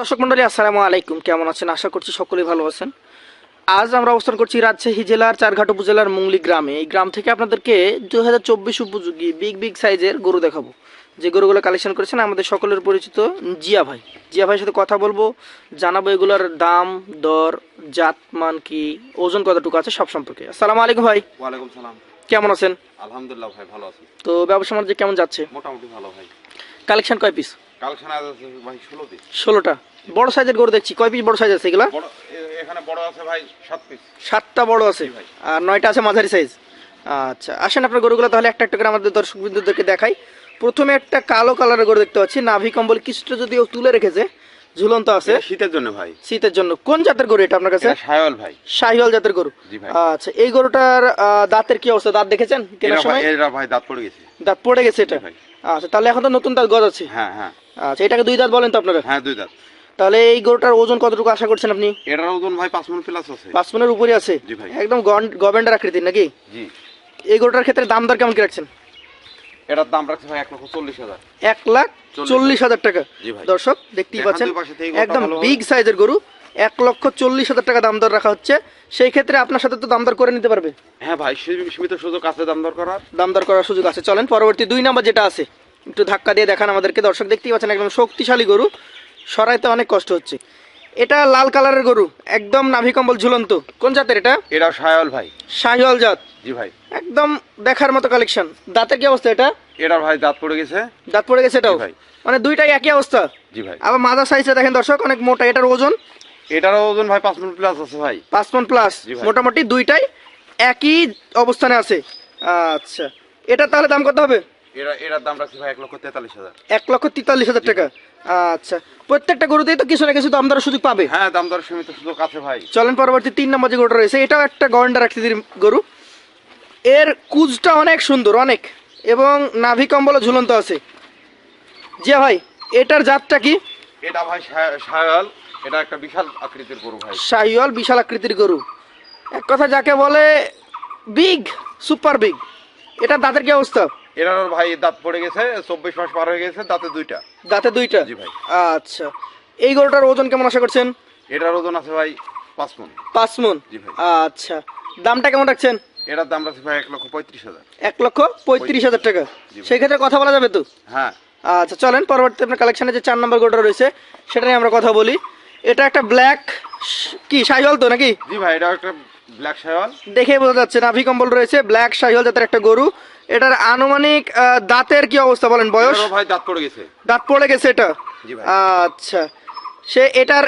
দর্শক মন্ডলী আসসালামু আলাইকুম। কেমন আছেন? আশা করছি সকলেই ভালো আছেন। আজ আমরা অবস্থান করছি রাজশাহী জেলার চারঘাট উপজেলার মুংলি গ্রামে। এই গ্রাম থেকে আপনাদেরকে দু হাজার চব্বিশ উপযোগী বিগ বিগ সাইজের গরু দেখাবো। যে গরুগুলো কালেকশন করেছেন আমাদের সকলের পরিচিত জিয়া ভাই। জিয়া ভাইয়ের সাথে কথা বলব জানাব এগুলোর দাম দর জাত মান কি ওজন কতটুকু আছে সব সম্পর্কে। আসসালামু আলাইকুম ভাই। ওয়ালাইকুম সালাম। কেমন আছেন? আলহামদুলিল্লাহ ভাই ভালো আছি। তো ব্যবসা বাণিজ্য কেমন যাচ্ছে? মোটামুটি ভালো ভাই। কালেকশন কয় পিস কালেকশন আজ আছে ভাই ষোলো পিস ষোলোটা। বড় সাইজের গরু দেখছি। কয় পিস বড় সাইজ আছে এগুলা? এখানে বড় আছে ভাই সাত পিস সাতটা বড় আছে। আর নয়টা আছে মাঝারি সাইজ আচ্ছা আসেন আপনার গরুগুলো তাহলে একটা একটা করে আমাদের দর্শক বিন্দুদেরকে দেখাই। প্রথমে একটা কালো কালারের গরু দেখতে পাচ্ছি। নাভি কম্বল কিছুটা যদিও তুলে রেখেছে ঝুলন্ত আছে। শীতের জন্য ভাই। শীতের জন্য। কোন জাতের গরু এটা আপনার কাছে? সায়ল ভাই। শাহিওয়াল জাতের গরু। জি ভাই। আচ্ছা এই গরুটার দাঁতের কি অবস্থা? দাঁত দেখেছেন? কেনার সময়? এরা ভাই দাঁত পড়ে গেছে। দাঁত পড়ে গেছে এটা? ভাই। আচ্ছা তাহলে এখন তো নতুন দাঁত গজ আছে হ্যাঁ হ্যাঁ। আচ্ছা এটাকে দুই দাঁত বলেন তো আপনারা? হ্যাঁ দুই দাঁত। তাহলে এই গরুটার ওজন কতটুকু আশা করছেন আপনি? এটার ওজন ভাই পাঁচ মন প্লাস আছে। পাঁচ মনের উপরে আছে? জি ভাই। একদম গভর্নমেন্টের আকৃতির নাকি? জি। এই গরুটার ক্ষেত্রে দাম দর কেমন কি রাখছেন? এটার দাম রাখছে ভাই এক লক্ষ চল্লিশ হাজার। এক লাখ চল্লিশ হাজার। টাকা। জি ভাই। দর্শক দেখতেই পাচ্ছেন একদম বিগ সাইজের গরু। এক লক্ষ চল্লিশ হাজার টাকা দাম দর রাখা হচ্ছে। সেই ক্ষেত্রে আপনার সাথে তো দাম দর করে নিতে পারবে। হ্যাঁ ভাই সীমিত সুযোগ আছে দাম দর করার। দাম দর করার সুযোগ আছে। চলেন পরবর্তী দুই নাম্বার যেটা আছে একটু ধাক্কা দিয়ে দেখান আমাদেরকে। দর্শক দেখতেই পাচ্ছেন একদম শক্তিশালী গরু। সরাইতে অনেক কষ্ট হচ্ছে। এটা লাল কালারের গরু একদম নাভি কম্বল ঝুলন্ত। কোন জাতের এটা? এটা সায়ল ভাই। শাহিওয়াল জাত। জি ভাই। একদম দেখার মতো কালেকশন দাঁতের কি অবস্থা এটা? এটার ভাই দাঁত পড়ে গেছে। দাঁত পড়ে গেছে এটাও? ভাই। মানে দুইটাই একই অবস্থা? জি ভাই। আবার মাদার সাইজটা দেখেন দর্শক অনেক মোটা। এটার ওজন? এটারও ওজন ভাই পাঁচ মন প্লাস আছে ভাই। পাঁচ পন প্লাস মোটামুটি দুইটাই একই অবস্থানে আছে। আচ্ছা। এটা তাহলে দাম কত হবে? এটা এটার দাম রাখছে ভাই এক লক্ষ তেতাল্লিশ হাজার। এক লক্ষ তেতাল্লিশ হাজার টাকা। আচ্ছা। প্রত্যেকটা গরুতেই তো কিছু না কিছু দাম দরের সুযোগ পাবে। হ্যাঁ দাম সীমিত সুযোগ আছে ভাই। চলেন পরবর্তী তিন নম্বর যে গরুটা রয়েছে এটাও একটা গন্ডার আকৃতির গরু। এর কুজটা অনেক সুন্দর অনেক। এবং নাভি কম্বল ঝুলন্ত আছে। জি ভাই এটার জাতটা কি? এটা ভাই সায়াল। এটা একটা বিশাল আকৃতির গরু ভাই। শাহিওয়াল বিশাল আকৃতির গরু। এক কথা যাকে বলে বিগ সুপার বিগ এটা দাঁতের কি অবস্থা? এটার ভাই দাঁত পড়ে গেছে চব্বিশ মাস পার হয়ে গেছে দাঁতে দুইটা। দাঁতে দুইটা? জি ভাই। আচ্ছা। এই গরুটার ওজন কেমন আশা করছেন? এটার ওজন আছে ভাই পাঁচ মন। পাঁচ মন? জি ভাই। আচ্ছা। দামটা কেমন রাখছেন? এটার দাম রাখছে ভাই এক লক্ষ পঁয়ত্রিশ হাজার। এক লক্ষ পঁয়ত্রিশ হাজার টাকা। সেই ক্ষেত্রে কথা বলা যাবে তো? হ্যাঁ। আচ্ছা চলেন পরবর্তী আপনার কালেকশনে যে চার নম্বর গরুটা রয়েছে সেটা নিয়ে আমরা কথা বলি। এটা একটা ব্ল্যাক কি শাহিওয়াল তো নাকি? জি ভাই এটা একটা ব্ল্যাক সায়াল দেখে বোঝা যাচ্ছে নাভি কম্বল রয়েছে ব্ল্যাক শাহিওয়াল জাতের একটা গরু। এটার আনুমানিক দাঁতের কি অবস্থা বলেন বয়স? ভাই দাঁত পড়ে গেছে। দাঁত পড়ে গেছে এটা? জি ভাই। আচ্ছা। সে এটার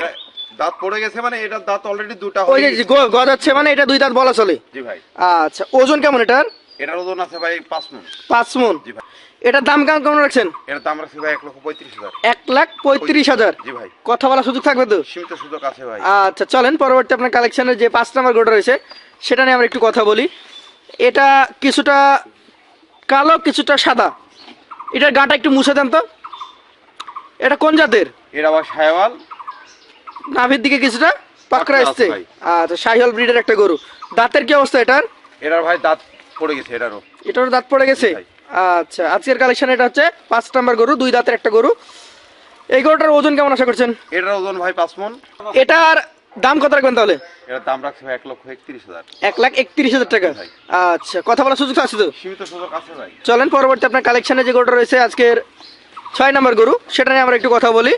দাঁত পড়ে গেছে মানে এটার দাঁত অলরেডি দুটা হয়ে গেছে। গজাচ্ছে মানে এটা দুই দাঁত বলা চলে। জি ভাই। আচ্ছা ওজন কেমন এটার? এটার ওজন আছে ভাই পাঁচ মন। পাঁচ মন? জি ভাই। এটার দাম কেমন কেমন রাখছেন? এটার দাম রাখছে ভাই এক লক্ষ পঁয়ত্রিশ হাজার। এক লাখ পঁয়ত্রিশ হাজার? জি ভাই। কথা বলার সুযোগ থাকবে তো? সীমিত সুযোগ আছে ভাই। আচ্ছা চলেন পরবর্তী আপনার কালেকশনের যে পাঁচ নাম্বার গোটা রয়েছে সেটা নিয়ে আমরা একটু কথা বলি। এটা কিছুটা কালো কিছুটা সাদা। এটার গাটা একটু মুছে দেন তো। এটা কোন জাতের? এটা আবার সায়াল নাভির দিকে কিছুটা পাকড়া আসছে আচ্ছা শাহিওয়াল ব্রিডের একটা গরু। দাঁতের কি অবস্থা এটার? এটার ভাই দাঁত পড়ে গেছে এটারও। এটার দাঁত পড়ে গেছে? আচ্ছা আজকের কালেকশন এটা হচ্ছে পাঁচ নাম্বার গরু দুই দাঁতের একটা গরু। এই গরুটার ওজন কেমন আশা করছেন? এটার ওজন ভাই পাঁচ মন। এটার দাম কত রাখবেন তাহলে? এটার দাম রাখছে ভাই এক লক্ষ একত্রিশ হাজার। এক লাখ একত্রিশ হাজার টাকা। আচ্ছা কথা বলার সুযোগ আছে তো? সীমিত সুযোগ আছে ভাই। চলেন পরবর্তী আপনার কালেকশনে যে গরুটা রয়েছে আজকের ছয় নম্বর গরু সেটা নিয়ে আমরা একটু কথা বলি।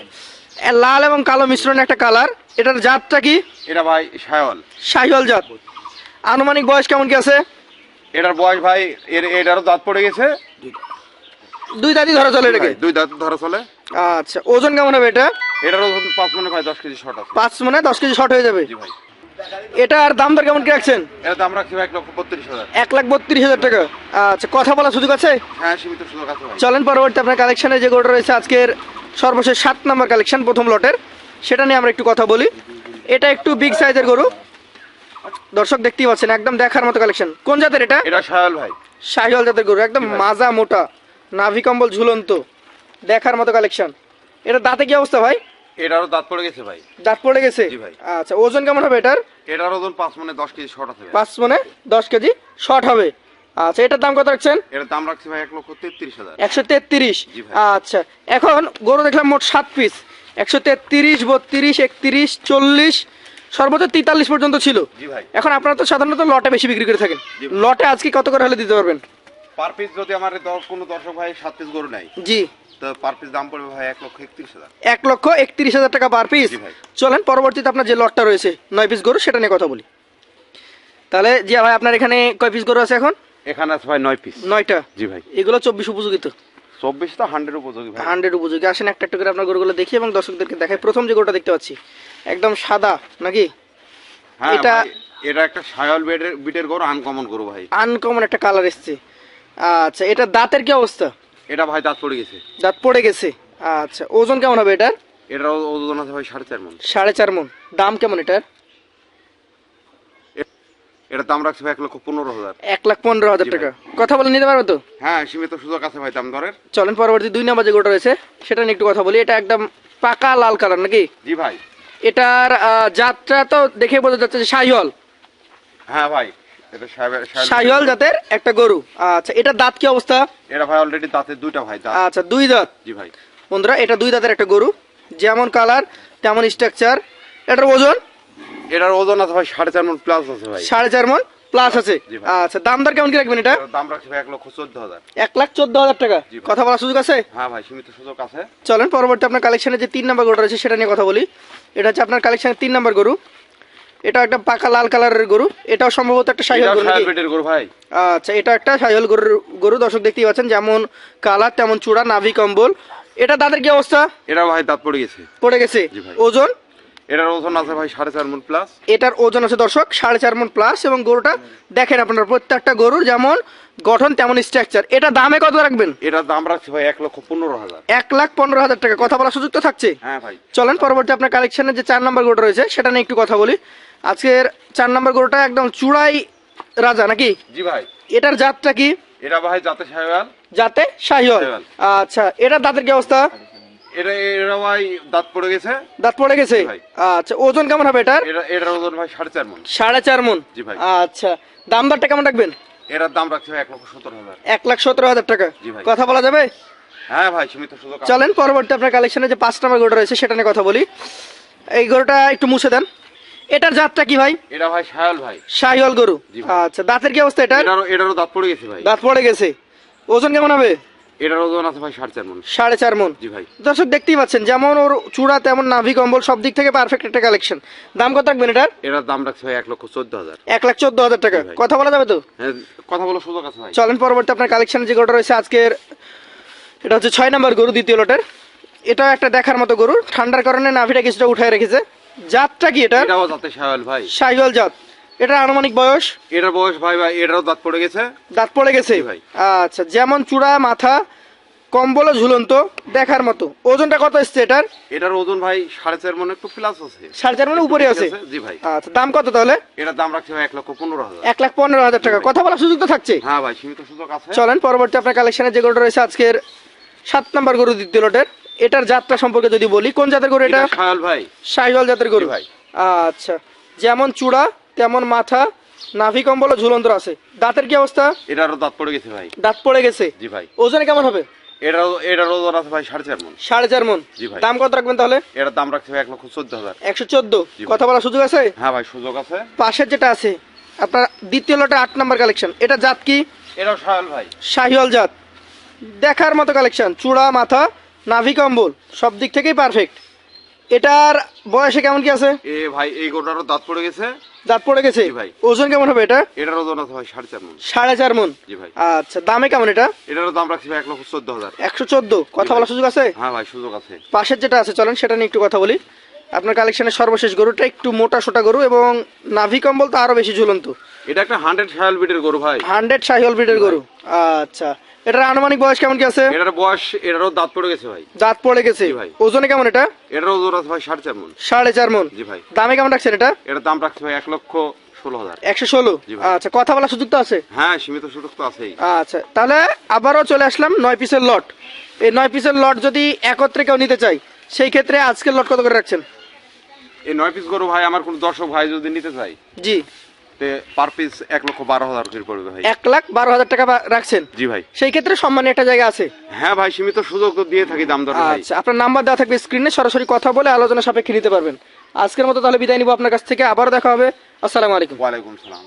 লাল এবং কালো মিশ্রণে একটা কালার এটার জাতটা কি? এটা ভাই সায়াল জাত। আনুমানিক বয়স কেমন কি আছে? এটার বয়স ভাই এর এটারও দাঁত পড়ে গেছে। দুই দাঁতই ধরা চলে এটাকে? দুই দাঁত ধরা চলে। আচ্ছা ওজন কেমন হবে এটা? এটার ওজন পাঁচ মনে ভাই দশ কেজি শর্ট আছে। পাঁচ মনে দশ কেজি শর্ট হয়ে যাবে। জি ভাই। এটার দাম দর কেমন কি রাখছেন? এটার দাম রাখছি এক লক্ষ বত্রিশ হাজার। এক লাখ বত্রিশ হাজার টাকা। আচ্ছা কথা বলার সুযোগ আছে? হ্যাঁ সীমিত সুযোগ আছে চলেন পরবর্তী আপনার কালেকশনে যে গরুটা রয়েছে আজকের সর্বশেষ সাত নম্বর কালেকশন প্রথম লটের। সেটা নিয়ে আমরা একটু কথা বলি। এটা একটু বিগ সাইজের গরু। দর্শক দেখতেই পাচ্ছেন একদম দেখার মতো কালেকশন কোন জাতের এটা? এটা সায়াল ভাই। শাহিওয়াল জাতের গরু একদম মাজা মোটা নাভি কম্বল ঝুলন্ত দেখার মতো কালেকশন এটা দাঁতে কি অবস্থা ভাই? এটারও দাঁত পড়ে গেছে ভাই। দাঁত পড়ে গেছে? জি ভাই। আচ্ছা ওজন কেমন হবে এটার? এটার ওজন পাঁচ মনে দশ কেজি শর্ট ভাই। পাঁচ মানে দশ কেজি শর্ট হবে। আচ্ছা এটার দাম কত রাখছেন? এটার দাম রাখছি ভাই এক লক্ষ তেত্রিশ হাজার। একশো তেত্রিশ? জি ভাই। আচ্ছা এখন গরু দেখলাম মোট সাত পিস একশো তেত্রিশ বত্রিশ একত্রিশ চল্লিশ সর্বোচ্চ তেতাল্লিশ পর্যন্ত ছিল। ভাই। এখন আপনারা তো সাধারণত লটে বেশি বিক্রি করে থাকেন। লটে আজকে কত করে হলে দিতে পারবেন? পার পিস যদি আমার কোনো দর্শক ভাই সাত পিস গরু নেয় জি। তো পার পিস দাম পড়বে ভাই এক লক্ষ একত্রিশ হাজার। এক লক্ষ একত্রিশ হাজার টাকা পার পিস। চলেন পরবর্তীতে আপনার যে লটটা রয়েছে নয় পিস গরু সেটা নিয়ে কথা বলি। তাহলে জি ভাই আপনার এখানে কয় পিস গরু আছে এখন? এখানে আছে ভাই নয় পিস। নয়টা? জি ভাই। এগুলো চব্বিশ উপযোগী তো? চব্বিশ তো হান্ড্রেড উপযোগী হান্ড্রেড উপযোগী। আসেন একটা একটা করে আপনার গরুগুলো দেখি এবং দর্শকদেরকে দেখাই। প্রথম যে গরুটা দেখতে পাচ্ছি একদম সাদা নাকি? হ্যাঁ এটা- এটা একটা সায়াল বেডের বিটের গরু আনকমন গরু ভাই। আনকমন একটা কালার এসছে। আচ্ছা এটা দাঁতের কি অবস্থা? এটা ভাই দাঁত পড়ে গেছে। দাঁত পড়ে গেছে। আচ্ছা ওজন কেমন হবে এটার? এটার ওজন আছে ভাই সাড়ে চার মন। সাড়ে চার মন। দাম কেমন এটার? এটার দাম রাখছে ভাই এক লক্ষ পনেরো হাজার। এক লাখ পনেরো হাজার টাকা। কথা বলে নিতে পারবে তো? হ্যাঁ সীমিত সুযোগ আছে ভাই দাম দরের। চলেন পরবর্তী দুই নম্বর যে গোটা রয়েছে সেটা নিয়ে একটু কথা বলি। এটা একদম পাকা লাল কালার নাকি? জি ভাই। এটার জাতটা তো দেখে বোঝা যাচ্ছে যে শাহিওয়াল হ্যাঁ ভাই এটা শাহিওয়াল জাতের একটা গরু। আচ্ছা এটার দাঁত কি অবস্থা? এটা ভাই অলরেডি দাঁতের দুইটা ভাই দাঁত। আচ্ছা দুই দাঁত। জি ভাই। বন্ধুরা এটা দুই দাঁতের একটা গরু। যেমন কালার তেমন স্ট্রাকচার এটার ওজন? এটার ওজন আছে ভাই সাড়ে চার মন প্লাস আছে ভাই। সাড়ে চার মন প্লাস আছে। আচ্ছা দাম দর কেমন কি রাখবেন এটা? দাম রাখছে ভাই এক লক্ষ চোদ্দ হাজার। এক লাখ চোদ্দ হাজার টাকা। কথা বলার সুযোগ আছে? হ্যাঁ ভাই সীমিত সুযোগ আছে। চলেন পরবর্তী আপনার কালেকশনে যে তিন নম্বর গরুটা রয়েছে সেটা নিয়ে কথা বলি। এটা হচ্ছে আপনার কালেকশনের তিন নম্বর গরু। এটা একটা পাকা লাল কালারের গরু। এটাও সম্ভবত একটা এটাও গরু গরু ভাই। আচ্ছা এটা একটা শাহিওয়াল গরুর গরু। দর্শক দেখতেই পাচ্ছেন যেমন কালার তেমন চূড়া নাভি কম্বল। এটা দাঁতের কি অবস্থা? এটা ভাই দাঁত পড়ে গেছে। পড়ে গেছে। ওজন? এটার ওজন আছে ভাই সাড়ে চার মন প্লাস এটার ওজন আছে দর্শক সাড়ে চার মন প্লাস এবং গরুটা দেখেন আপনারা প্রত্যেকটা গরুর যেমন গঠন তেমন স্ট্রাকচার এটা দামে কত রাখবেন? এটার দাম রাখছে ভাই এক লক্ষ পনেরো হাজার। এক লাখ পনেরো হাজার টাকা। কথা বলার সুযোগ তো থাকছে। হ্যাঁ ভাই। চলেন পরবর্তী আপনার কালেকশনের যে চার নম্বর গরুটা রয়েছে সেটা নিয়ে একটু কথা বলি। আজকের চার নম্বর গরুটা একদম চূড়াই রাজা নাকি? জি ভাই। এটার জাতটা কি? এটা ভাই জাতে জাতে শাহিওয়াল। শাহিওয়াল। আচ্ছা এটার দাঁতের কি অবস্থা? এটা এটা ভাই দাঁত পড়ে গেছে। দাঁত পড়ে গেছে? আচ্ছা ওজন কেমন হবে এটার? এটা এটার ওজন ভাই সাড়ে চার মন। সাড়ে চার মন? জি ভাই। আচ্ছা দাম দরটা কেমন রাখবেন? এটার দাম এক লক্ষ সত্তর হাজার। এক লাখ সতেরো হাজার টাকা। জি ভাই। কথা বলা যাবে? হ্যাঁ ভাই সীমিত সুযোগ চলেন পরবর্তী আপনার কালেকশনে যে পাঁচ নম্বর গরুটা রয়েছে সেটা নিয়ে কথা বলি। এই গরুটা একটু মুছে দেন। এটার জাতটা কি ভাই? এটা ভাই গরু। আচ্ছা দাঁতের কি অবস্থা এটারও দাঁত পড়ে গেছে ভাই। দাঁত পড়ে গেছে। ওজন কেমন হবে? এটার ওজন আছে ভাই সাড়ে চার মন। সাড়ে চার মন। জি ভাই। দর্শক দেখতেই পাচ্ছেন যেমন ওর চূড়া তেমন নাভি কম্বল সব দিক থেকে পারফেক্ট একটা কালেকশন দাম কত রাখবেন এটার? এটার দাম রাখছে ভাই এক লক্ষ চোদ্দ হাজার। এক লাখ চোদ্দ হাজার টাকা। কথা বলা যাবে তো? হ্যাঁ কথা বলার সুযোগ আছে ভাই। চলেন পরবর্তী আপনার যে গরুটা রয়েছে আজকের এটা হচ্ছে ছয় নম্বর গরু দ্বিতীয় লটের এটাও একটা দেখার মতো গরু। ঠান্ডার কারণে নাভিটা কিছুটা উঠায় রেখেছে। জাতটা কি এটা ভাই। শাহিওয়াল জাত। এটা আনুমানিক বয়স? এটার বয়স ভাই ভাই এটারও দাঁত পড়ে গেছে। দাঁত পড়ে গেছে? ভাই। আচ্ছা যেমন চূড়া মাথা কম্বল ঝুলন্ত দেখার মতো। ওজনটা কত এসছে এটার? এটার ওজন ভাই সাড়ে চার মন একটু প্লাস আছে। সাড়ে চার মানে উপরে আছে? জি ভাই। আচ্ছা দাম কত তাহলে? এটার দাম রাখছে এক লক্ষ পনেরো হাজার। এক লাখ পনেরো হাজার টাকা। কথা বলার সুযোগ তো থাকছে? হ্যাঁ ভাই সীমিত সুযোগ আছে। চলেন পরবর্তী আপনার কালেকশনে যে গরুটা রয়েছে আজকের সাত নম্বর গরু দ্বিতীয় লটের এটার যাত্রা সম্পর্কে যদি বলি কোন জাতের গরু এটা? এটা ভাই। শাহিওয়াল জাতের গরু। ভাই। আচ্ছা যেমন চূড়া তেমন মাথা? নাভি কম্বল ও ঝুলন্ত আছে। দাঁতের কি অবস্থা? এটারও দাঁত পড়ে গেছে ভাই। দাঁত পড়ে গেছে? জি ভাই। ওজনে কেমন হবে? এটার এটার ওজন আছে ভাই সাড়ে চার মন। সাড়ে চার মন। জি ভাই। দাম কত রাখবেন তাহলে? এটার দাম রাখছে এক লক্ষ চোদ্দ হাজার। একশো চোদ্দ। কথা বলার সুযোগ আছে? হ্যাঁ ভাই সুযোগ আছে। পাশের যেটা আছে আপনার দ্বিতীয় লটে আট নম্বর কালেকশন। এটা জাত কি? এটাও সায়াল ভাই। শাহিওয়াল জাত। দেখার মতো কালেকশন। চূড়া মাথা নাভি কম্বল। সব দিক থেকেই পারফেক্ট এটার বয়সে কেমন কি আছে? এ ভাই এই গোটারও দাঁত পড়ে গেছে। দাঁত পড়ে গেছে? ভাই। ওজন কেমন হবে এটা এটার ওজন আছে ভাই সাড়ে চার মন। সাড়ে চার মন? জি ভাই। আচ্ছা দামে কেমন এটা? এটারও দাম রাখছি ভাই এক লক্ষ চোদ্দ হাজার। একশো চোদ্দ? কথা বলার সুযোগ আছে? হ্যাঁ ভাই সুযোগ আছে। পাশের যেটা আছে চলেন সেটা নিয়ে একটু কথা বলি। আপনার কালেকশনের সর্বশেষ গরুটা একটু মোটা সোটা গরু এবং নাভি কম্বল তো আরও বেশি ঝুলন্ত। এটা একটা হান্ড্রেড সায়াল বিটের গরু ভাই। হান্ড্রেড শাহিওয়াল ব্রিডের গরু। আচ্ছা। এটার আনুমানিক বয়স কেমন কি আছে? এটার বয়স এটারও দাঁত পড়ে গেছে ভাই। দাঁত পড়ে গেছে? ভাই। ওজনে কেমন এটা? এটার ওজন আছে ভাই সাড়ে চার মন। সাড়ে চার মন। জি ভাই। দামে কেমন রাখছেন এটা? এটার দাম রাখছে ভাই এক লক্ষ একশো ষোলো? আচ্ছা কথা বলার সুযোগ তো আছে? হ্যাঁ সীমিত সুযোগ তো আছেই। আচ্ছা তাহলে আবারও চলে আসলাম নয় পিসের লট। এই নয় পিসের লট যদি একত্রে কেউ নিতে চাই সেই ক্ষেত্রে আজকের লট কত করে রাখছেন? এই নয় পিস গরু ভাই আমার কোন দর্শক ভাই যদি নিতে চাই জি। পার পিস এক লক্ষ বারো হাজার করে পড়বে ভাই। এক লাখ বারো হাজার টাকা রাখছেন? জি ভাই। সেই ক্ষেত্রে সম্মানী একটা জায়গা আছে? হ্যাঁ ভাই সীমিত সুযোগ তো দিয়ে থাকি দাম দর আচ্ছা আপনার নাম্বার দেওয়া থাকবে স্ক্রিনে সরাসরি কথা বলে আলোচনা সাপেক্ষে নিতে পারবেন। আজকের মতো তাহলে বিদায় নিবো আপনার কাছ থেকে আবার দেখা হবে। আসসালামু আলাইকুম। ওয়ালাইকুম সালাম।